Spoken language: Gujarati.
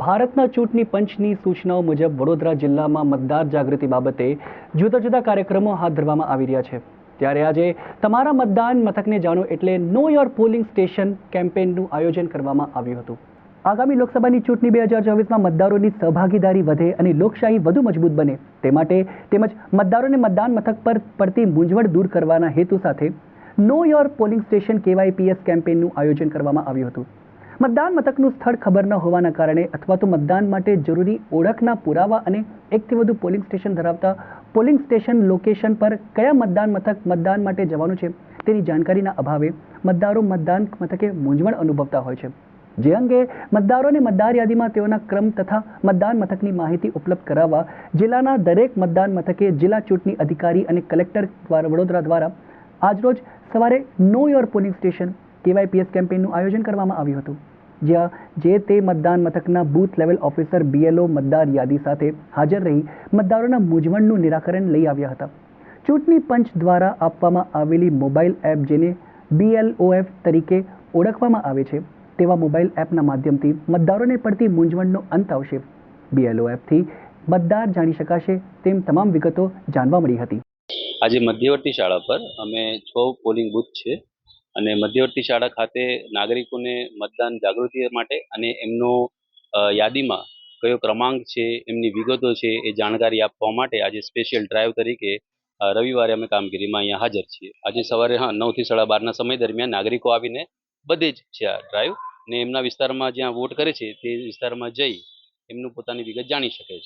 ભારતના ચૂંટણી પંચની સૂચનાઓ મુજબ વડોદરા જિલ્લામાં મતદાર જાગૃતિ બાબતે જુદા જુદા કાર્યક્રમો હાથ ધરવામાં આવી રહ્યા છે. ત્યારે આજે તમારા મતદાન મથકને જાણો એટલે નો યોર પોલિંગ સ્ટેશન કેમ્પેનનું આયોજન કરવામાં આવ્યું હતું. આગામી લોકસભાની ચૂંટણી બે હજાર ચોવીસમાં મતદારોની સહભાગીદારી વધે અને લોકશાહી વધુ મજબૂત બને. તે માટે તેમજ મતદારોને મતદાન મથક પર પડતી મૂંઝવણ દૂર કરવાના હેતુ સાથે know your polling station KYPS કેમ્પેનનું આયોજન કરવામાં આવ્યું હતું. મતદાન મથકનું સ્થળ ખબર ન હોવાના કારણે અથવા તો મતદાન માટે જરૂરી ઓળખના પુરાવા અને એકથી વધુ પોલિંગ સ્ટેશન ધરાવતા પોલિંગ સ્ટેશન લોકેશન પર કયા મતદાન મથક મતદાન માટે જવાનું છે તેની જાણકારીના અભાવે મતદારો મતદાન મથકે મૂંઝવણ અનુભવતા હોય છે. જે અંગે મતદારોને મતદાર યાદીમાં તેઓના ક્રમ તથા મતદાન મથકની માહિતી ઉપલબ્ધ કરાવવા જિલ્લાના દરેક મતદાન મથકે જિલ્લા ચૂંટણી અધિકારી અને કલેક્ટર દ્વારા વડોદરા દ્વારા આજરોજ સવારે know your polling station KYPS કેમ્પેઇનનું આયોજન કરવામાં આવ્યું હતું, જ્યાં જે તે મતદાન મથકના બૂથ લેવલ ઓફિસર બીએલઓ મતદાર યાદી સાથે હાજર રહી મતદારોના મૂંઝવણનું નિરાકરણ લઈ આવ્યા હતા. ચૂંટણી પંચ દ્વારા આપવામાં આવેલી મોબાઈલ એપ જેને બીએલઓએફ તરીકે ઓળખવામાં આવે છે, તેવા મોબાઈલ એપના માધ્યમથી મતદારોને પડતી મૂંઝવણનો અંત આવશે. બીએલઓ એપથી મતદાર જાણી શકાશે તેમ તમામ વિગતો જાણવા મળી હતી. આજે મધ્યવર્તી શાળા પર અમે છ પોલિંગ બૂથ છે. અને મધ્યવર્તી શાળા ખાતે નાગરિકોને મતદાન જાગૃતિ માટે અને એમનો યાદીમાં કયો ક્રમાંક છે, એમની વિગતો છે, એ જાણકારી આપવા માટે આજે સ્પેશિયલ ડ્રાઈવ તરીકે રવિવારે અમે કામગીરીમાં અહીંયા હાજર છીએ. આજે સવારે, હા, નવથી સાડા બારના સમય દરમિયાન નાગરિકો આવીને બધે જ છે આ ડ્રાઈવ ને એમના વિસ્તારમાં જ્યાં વોટ કરે છે તે વિસ્તારમાં જઈ એમનું પોતાની વિગત જાણી શકે છે.